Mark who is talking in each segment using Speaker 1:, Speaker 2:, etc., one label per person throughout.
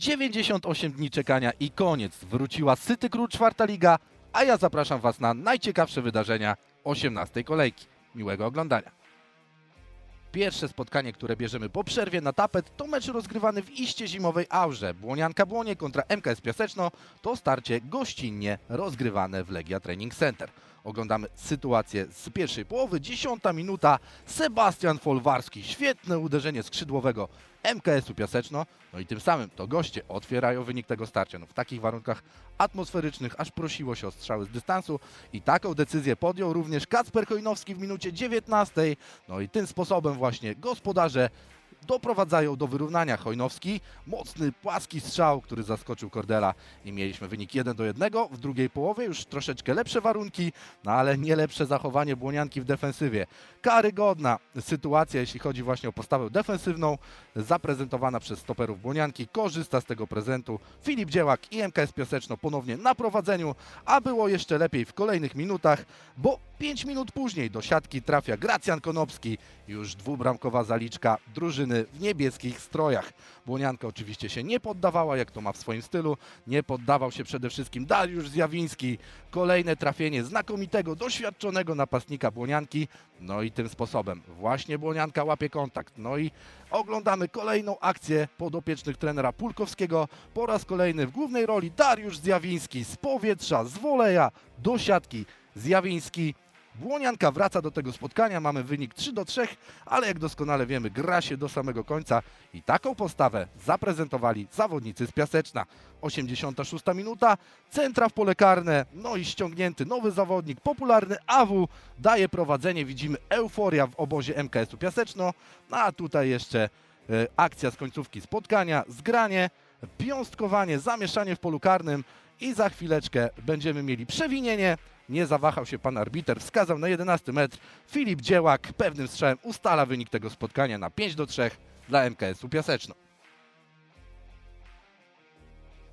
Speaker 1: 98 dni czekania i koniec. Wróciła Syty Król czwarta liga, a ja zapraszam Was na najciekawsze wydarzenia 18 kolejki. Miłego oglądania. Pierwsze spotkanie, które bierzemy po przerwie na tapet, to mecz rozgrywany w iście zimowej aurze. Błonianka Błonie kontra MKS Piaseczno to starcie gościnnie rozgrywane w Legia Training Center. Oglądamy sytuację z pierwszej połowy, dziesiąta minuta, Sebastian Folwarski, świetne uderzenie skrzydłowego MKS-u Piaseczno, no i tym samym to goście otwierają wynik tego starcia. No w takich warunkach atmosferycznych aż prosiło się o strzały z dystansu. I taką decyzję podjął również Kacper Chojnowski w minucie 19. No i tym sposobem właśnie gospodarze doprowadzają do wyrównania Chojnowski. Mocny, płaski strzał, który zaskoczył Kordela i mieliśmy wynik 1 do 1. W drugiej połowie już troszeczkę lepsze warunki, no ale nie lepsze zachowanie Błonianki w defensywie. Karygodna sytuacja, jeśli chodzi właśnie o postawę defensywną, zaprezentowana przez stoperów Błonianki. Korzysta z tego prezentu Filip Dziełak i MKS Piaseczno ponownie na prowadzeniu, a było jeszcze lepiej w kolejnych minutach, bo 5 minut później do siatki trafia Gracjan Konopski. Już dwubramkowa zaliczka drużyny w niebieskich strojach. Błonianka oczywiście się nie poddawała, jak to ma w swoim stylu. Nie poddawał się przede wszystkim Dariusz Zjawiński. Kolejne trafienie znakomitego, doświadczonego napastnika Błonianki. No i tym sposobem właśnie Błonianka łapie kontakt. No i oglądamy kolejną akcję podopiecznych trenera Pulkowskiego. Po raz kolejny w głównej roli Dariusz Zjawiński z powietrza, z woleja do siatki. Zjawiński Błonianka wraca do tego spotkania, mamy wynik 3 do 3, ale jak doskonale wiemy, gra się do samego końca i taką postawę zaprezentowali zawodnicy z Piaseczna. 86 minuta, centra w pole karne, no i ściągnięty nowy zawodnik, popularny AW, daje prowadzenie, widzimy euforia w obozie MKS-u Piaseczno, no a tutaj jeszcze e, akcja z końcówki spotkania, zgranie, piąstkowanie, zamieszanie w polu karnym i za chwileczkę będziemy mieli przewinienie. Nie zawahał się pan arbiter, wskazał na 11 metr. Filip Dziełak pewnym strzałem ustala wynik tego spotkania na 5 do 3 dla MKS-u Piaseczno.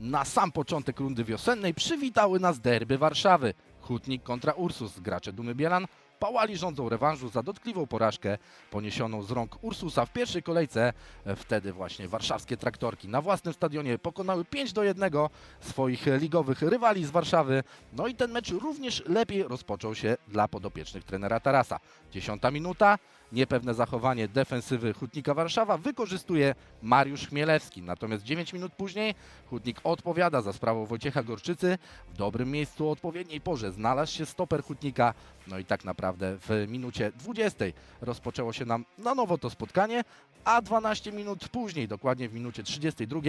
Speaker 1: Na sam początek rundy wiosennej przywitały nas derby Warszawy. Hutnik kontra Ursus. Gracze Dumy Bielan pałali rządzą rewanżu za dotkliwą porażkę poniesioną z rąk Ursusa w pierwszej kolejce. Wtedy właśnie warszawskie traktorki na własnym stadionie pokonały 5 do 1 swoich ligowych rywali z Warszawy. No i ten mecz również lepiej rozpoczął się dla podopiecznych trenera Tarasa. Dziesiąta minuta. Niepewne zachowanie defensywy Hutnika Warszawa wykorzystuje Mariusz Chmielewski. Natomiast 9 minut później Hutnik odpowiada za sprawą Wojciecha Gorczycy. W dobrym miejscu o odpowiedniej porze znalazł się stoper Hutnika. No i tak naprawdę w minucie 20 rozpoczęło się nam na nowo to spotkanie, a 12 minut później, dokładnie w minucie 32,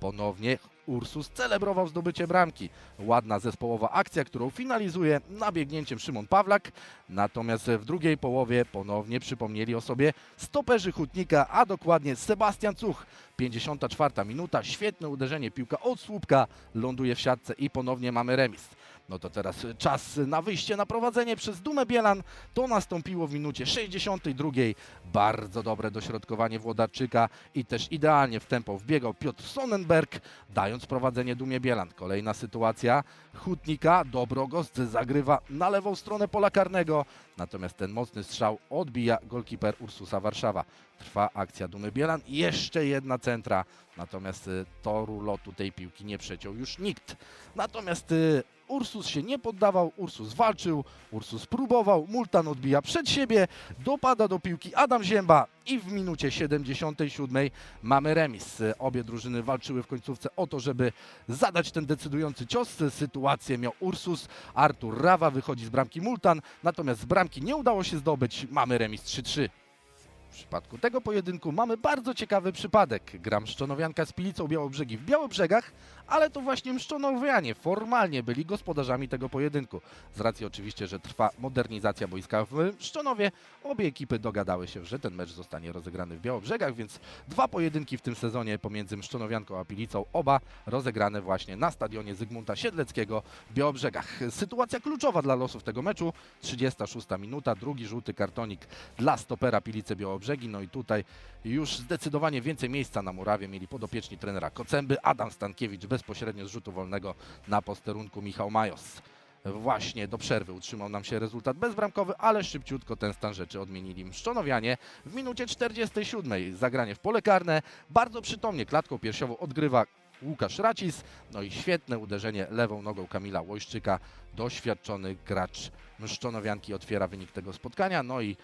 Speaker 1: ponownie Ursus celebrował zdobycie bramki. Ładna zespołowa akcja, którą finalizuje nabiegnięciem Szymon Pawlak. Natomiast w drugiej połowie ponownie przypomnieli o sobie stoperzy Hutnika, a dokładnie Sebastian Cuch. 54 minuta, świetne uderzenie, piłka od słupka ląduje w siatce i ponownie mamy remis. No to teraz czas na wyjście na prowadzenie przez Dumę Bielan. To nastąpiło w minucie 62. Bardzo dobre dośrodkowanie Włodarczyka i też idealnie w tempo wbiegał Piotr Sonnenberg, dając prowadzenie Dumie Bielan. Kolejna sytuacja Hutnika, Dobrogost zagrywa na lewą stronę pola karnego, natomiast ten mocny strzał odbija golkiper Ursusa Warszawa. Trwa akcja Dumy Bielan, jeszcze jedna centra, natomiast y, toru lotu tej piłki nie przeciął już nikt. Natomiast y, Ursus się nie poddawał, Ursus walczył, Ursus próbował, Multan odbija przed siebie, dopada do piłki Adam Zięba i w minucie 77 mamy remis. Obie drużyny walczyły w końcówce o to, żeby zadać ten decydujący cios. Sytuację miał Ursus, Artur Rawa wychodzi z bramki. Multan, natomiast z bramki nie udało się zdobyć, mamy remis 3-3. W przypadku tego pojedynku mamy bardzo ciekawy przypadek. Gra Mszczonowianka z Pilicą Białobrzegi w Białobrzegach, ale to właśnie Mszczonowianie formalnie byli gospodarzami tego pojedynku. Z racji oczywiście, że trwa modernizacja boiska w Mszczonowie, obie ekipy dogadały się, że ten mecz zostanie rozegrany w Białobrzegach, więc dwa pojedynki w tym sezonie pomiędzy Mszczonowianką a Pilicą, oba rozegrane właśnie na stadionie Zygmunta Siedleckiego w Białobrzegach. Sytuacja kluczowa dla losów tego meczu, 36 minuta, drugi żółty kartonik dla stopera Pilice Białobrzegi, no i tutaj już zdecydowanie więcej miejsca na murawie mieli podopieczni trenera Kocęby, Adam Stankiewicz bezpośrednio z rzutu wolnego na posterunku Michał Majos. Właśnie do przerwy utrzymał nam się rezultat bezbramkowy, ale szybciutko ten stan rzeczy odmienili Mszczonowianie. W minucie 47 zagranie w pole karne. Bardzo przytomnie klatką piersiową odgrywa Łukasz Racis. No i świetne uderzenie lewą nogą Kamila Łojszczyka. Doświadczony gracz Mszczonowianki otwiera wynik tego spotkania. No i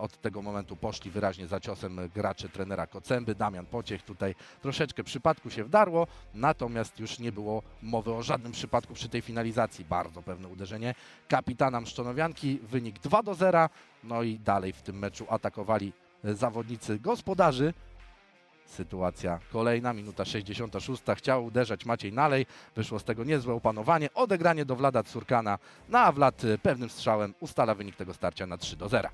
Speaker 1: od tego momentu poszli wyraźnie za ciosem gracze trenera Kocęby. Damian Pociech tutaj troszeczkę przypadku się wdarło, natomiast już nie było mowy o żadnym przypadku przy tej finalizacji. Bardzo pewne uderzenie kapitana Mszczonowianki. Wynik 2 do 0. No i dalej w tym meczu atakowali e, zawodnicy gospodarzy. Sytuacja kolejna, minuta 66. Chciał uderzać Maciej Nalej. Wyszło z tego niezłe opanowanie. Odegranie do Vlada Curkana. No a Vlad e, pewnym strzałem ustala wynik tego starcia na 3 do 0.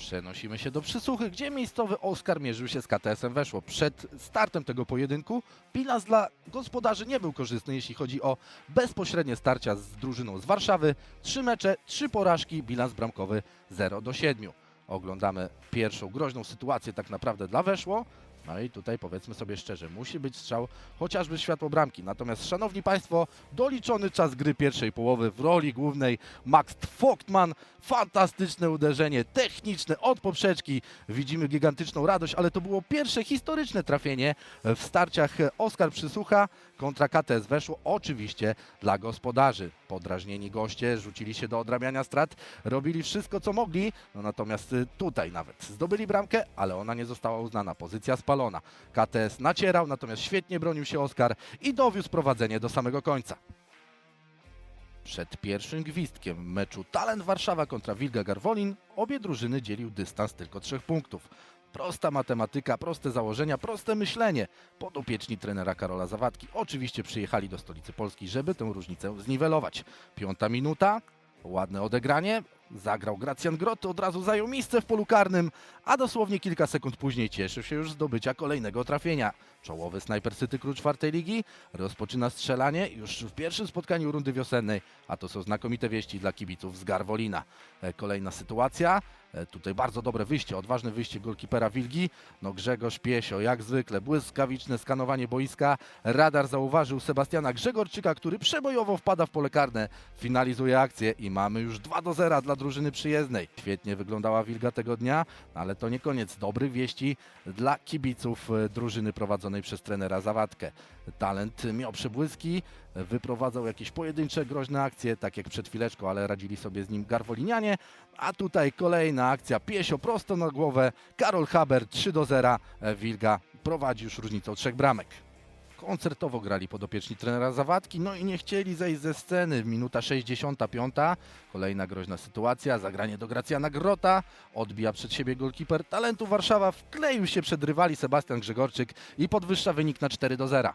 Speaker 1: Przenosimy się do przysłuchy, gdzie miejscowy Oskar mierzył się z KTS-em Weszło. Przed startem tego pojedynku bilans dla gospodarzy nie był korzystny, jeśli chodzi o bezpośrednie starcia z drużyną z Warszawy. Trzy mecze, trzy porażki, bilans bramkowy 0 do 7. Oglądamy pierwszą groźną sytuację tak naprawdę dla Weszło. No i tutaj powiedzmy sobie szczerze, musi być strzał chociażby światło bramki. Natomiast, szanowni Państwo, doliczony czas gry pierwszej połowy w roli głównej Max Vogtman. Fantastyczne uderzenie techniczne od poprzeczki. Widzimy gigantyczną radość, ale to było pierwsze historyczne trafienie w starciach Oskar Przysłucha kontra KTS weszło oczywiście dla gospodarzy. Podrażnieni goście rzucili się do odrabiania strat, robili wszystko co mogli, no natomiast y, tutaj nawet zdobyli bramkę, ale ona nie została uznana. Pozycja spalona. KTS nacierał, natomiast świetnie bronił się Oskar i dowiózł prowadzenie do samego końca. Przed pierwszym gwizdkiem meczu Talent Warszawa kontra Wilga Garwolin obie drużyny dzielił dystans tylko trzech punktów. Prosta matematyka, proste założenia, proste myślenie. Podopieczni trenera Karola Zawadki oczywiście przyjechali do stolicy Polski, żeby tę różnicę zniwelować. Piąta minuta, ładne odegranie. Zagrał Gracjan Groty, od razu zajął miejsce w polu karnym, a dosłownie kilka sekund później cieszył się już zdobycia kolejnego trafienia. Czołowy snajper Syty Król czwartej ligi rozpoczyna strzelanie już w pierwszym spotkaniu rundy wiosennej, a to są znakomite wieści dla kibiców z Garwolina. E, Kolejna sytuacja. E, Tutaj bardzo dobre wyjście, odważne wyjście golkipera Wilgi. No Grzegorz Piesio, jak zwykle, błyskawiczne skanowanie boiska. Radar zauważył Sebastiana Grzegorczyka, który przebojowo wpada w pole karne. Finalizuje akcję i mamy już 2 do 0 dla drużyny przyjezdnej. Świetnie wyglądała Wilga tego dnia, ale to nie koniec dobrych wieści dla kibiców e, drużyny prowadzonej przez trenera Zawadkę. Talent miał przebłyski, wyprowadzał jakieś pojedyncze groźne akcje, tak jak przed chwileczką, ale radzili sobie z nim garwolinianie. A tutaj kolejna akcja, Piesio prosto na głowę, Karol Haber 3 do 0, E, Wilga prowadzi już różnicą trzech bramek. Koncertowo grali podopieczni trenera Zawadki, no i nie chcieli zejść ze sceny. Minuta 65. Kolejna groźna sytuacja, zagranie do Gracjana Grota, odbija przed siebie golkiper talentu Warszawa, wkleił się przed rywali Sebastian Grzegorczyk i podwyższa wynik na 4 do 0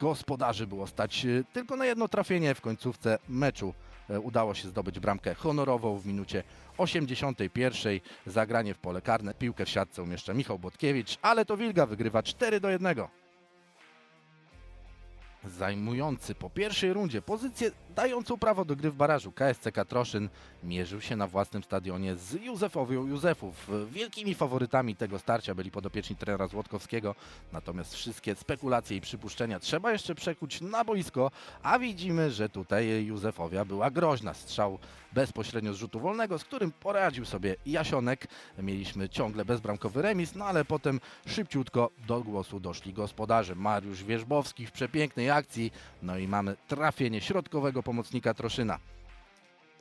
Speaker 1: gospodarzy było stać e, tylko na jedno trafienie w końcówce meczu. E, Udało się zdobyć bramkę honorową w minucie 81. Zagranie w pole karne. Piłkę w siatce umieszcza Michał Botkiewicz, ale to Wilga wygrywa 4 do 1. Zajmujący po pierwszej rundzie pozycję dającą prawo do gry w barażu KSC Katroszyn mierzył się na własnym stadionie z Józefowią Józefów. Wielkimi faworytami tego starcia byli podopieczni trenera Złotkowskiego, natomiast wszystkie spekulacje i przypuszczenia trzeba jeszcze przekuć na boisko, a widzimy, że tutaj Józefowia była groźna. Strzał bezpośrednio z rzutu wolnego, z którym poradził sobie Jasionek. Mieliśmy ciągle bezbramkowy remis, no ale potem szybciutko do głosu doszli gospodarze. Mariusz Wierzbowski w przepięknej akcji, no i mamy trafienie środkowego pomocnika Troszyna.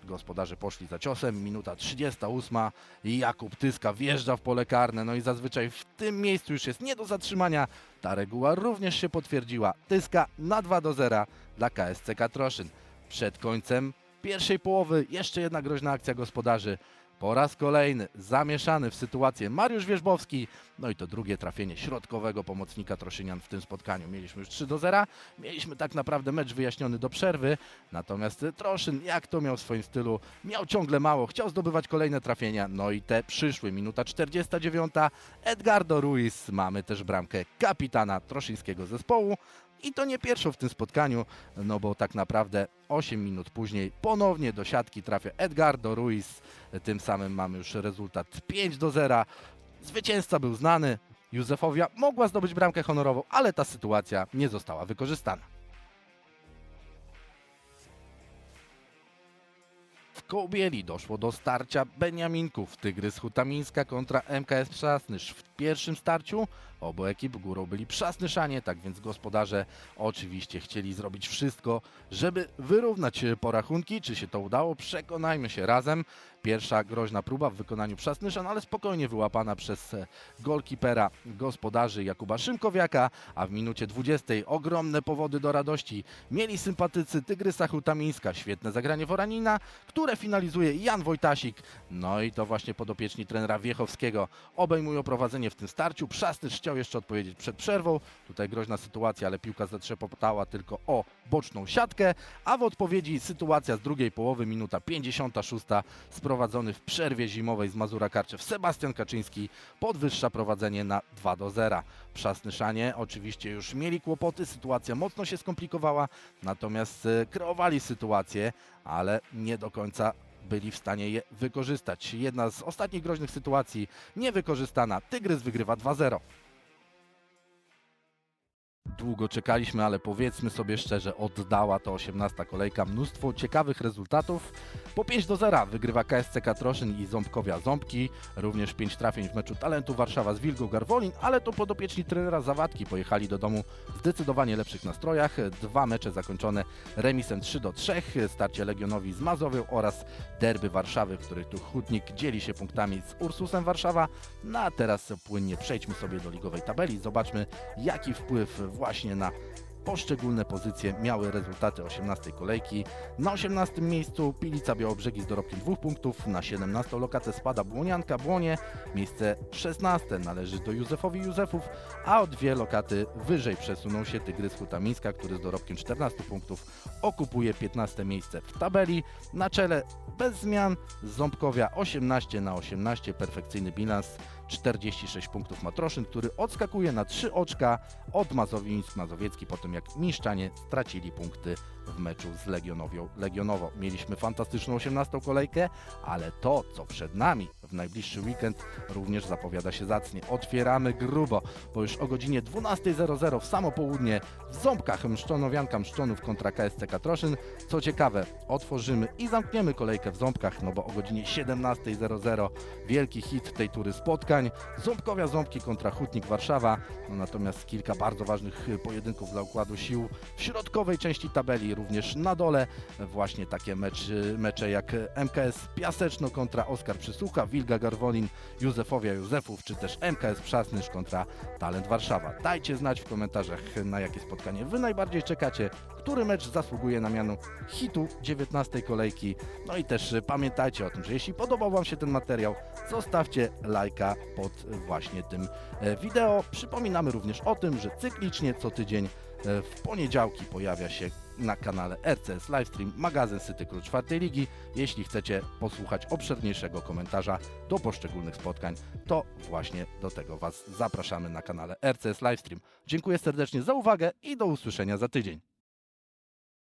Speaker 1: Gospodarze poszli za ciosem, minuta 38 i Jakub Tyska wjeżdża w pole karne, no i zazwyczaj w tym miejscu już jest nie do zatrzymania. Ta reguła również się potwierdziła. Tyska na 2 do 0 dla KSC Katroszyn. Przed końcem pierwszej połowy jeszcze jedna groźna akcja gospodarzy. Po raz kolejny zamieszany w sytuację Mariusz Wierzbowski. No i to drugie trafienie środkowego pomocnika Troszynian w tym spotkaniu. Mieliśmy już 3 do 0. Mieliśmy tak naprawdę mecz wyjaśniony do przerwy. Natomiast Troszyn, jak to miał w swoim stylu, miał ciągle mało. Chciał zdobywać kolejne trafienia. No i te przyszły. Minuta 49. Edgardo Ruiz. Mamy też bramkę kapitana troszyńskiego zespołu. I to nie pierwszą w tym spotkaniu, no bo tak naprawdę 8 minut później ponownie do siatki trafia Edgardo Ruiz. Tym samym mamy już rezultat 5 do 0. Zwycięzca był znany. Józefowia mogła zdobyć bramkę honorową, ale ta sytuacja nie została wykorzystana. W Kołbieli doszło do starcia Beniaminków. Tygrys Hutamińska kontra MKS Przasnysz. W pierwszym starciu obu ekip górą byli Przasnyszanie, tak więc gospodarze oczywiście chcieli zrobić wszystko, żeby wyrównać e, porachunki. Czy się to udało? Przekonajmy się razem. Pierwsza groźna próba w wykonaniu Przasnyszan, ale spokojnie wyłapana przez e, golkipera gospodarzy Jakuba Szymkowiaka, a w minucie 20 ogromne powody do radości mieli sympatycy Tygrysa Hutamińska. Świetne zagranie Woranina, które finalizuje Jan Wojtasik. No i to właśnie podopieczni trenera Wiechowskiego obejmują prowadzenie w tym starciu. Przasnysz chciał jeszcze odpowiedzieć przed przerwą. Tutaj groźna sytuacja, ale piłka zatrzepotała tylko o boczną siatkę, a w odpowiedzi sytuacja z drugiej połowy, minuta 56, sprowadzony w przerwie zimowej z Mazura Karczew Sebastian Kaczyński podwyższa prowadzenie na 2 do 0. Przasnyszanie oczywiście już mieli kłopoty, sytuacja mocno się skomplikowała, natomiast e, kreowali sytuację, ale nie do końca byli w stanie je wykorzystać. Jedna z ostatnich groźnych sytuacji niewykorzystana. Tygrys wygrywa 2-0. Długo czekaliśmy, ale powiedzmy sobie szczerze, oddała to 18 kolejka. Mnóstwo ciekawych rezultatów. Po 5 do 0 wygrywa KSC Katroszyn i Ząbkowia Ząbki. Również 5 trafień w meczu talentu Warszawa z Wilgą Garwolin, ale to podopieczni trenera Zawadki pojechali do domu w zdecydowanie lepszych nastrojach. Dwa mecze zakończone remisem 3 do 3. Starcie Legionowi z Mazowią oraz derby Warszawy, w których tu Hutnik dzieli się punktami z Ursusem Warszawa. No a teraz płynnie przejdźmy sobie do ligowej tabeli. Zobaczmy jaki wpływ właśnie na poszczególne pozycje miały rezultaty 18 kolejki. Na 18 miejscu Pilica Białobrzegi z dorobkiem dwóch punktów, na 17 lokatę spada Błonianka Błonie, miejsce 16 należy do Józefowi Józefów, a o dwie lokaty wyżej przesunął się Tygrys Hutamińska, który z dorobkiem 14 punktów okupuje 15 miejsce w tabeli. Na czele bez zmian Ząbkowia 18 na 18, perfekcyjny bilans 46 punktów Matroszyn, który odskakuje na 3 oczka od Mazowińsk Mazowiecki po tym jak Miszczanie stracili punkty w meczu z Legionowią Legionowo. Mieliśmy fantastyczną 18 kolejkę, ale to co przed nami w najbliższy weekend również zapowiada się zacnie. Otwieramy grubo, bo już o godzinie 12.00 w samo południe w Ząbkach Mszczonowianka Mszczonów kontra KSC Katroszyn. Co ciekawe, otworzymy i zamkniemy kolejkę w Ząbkach, no bo o godzinie 17.00 wielki hit tej tury spotkań. Ząbkowia Ząbki kontra Hutnik Warszawa, no natomiast kilka bardzo ważnych y, pojedynków dla układu sił w środkowej części tabeli, również na dole. Właśnie takie mecz, mecze jak MKS Piaseczno kontra Oskar Przysłucha, Wilga Garwolin, Józefowia Józefów, czy też MKS Przasnysz kontra Talent Warszawa. Dajcie znać w komentarzach, na jakie spotkanie Wy najbardziej czekacie, który mecz zasługuje na miano hitu 19 kolejki. No i też y, pamiętajcie o tym, że jeśli podobał Wam się ten materiał, zostawcie lajka pod właśnie tym e, wideo. Przypominamy również o tym, że cyklicznie co tydzień e, w poniedziałki pojawia się na kanale RCS Livestream magazyn Syty Król czwartej ligi. Jeśli chcecie posłuchać obszerniejszego komentarza do poszczególnych spotkań, to właśnie do tego Was zapraszamy na kanale RCS Livestream. Dziękuję serdecznie za uwagę i do usłyszenia za tydzień.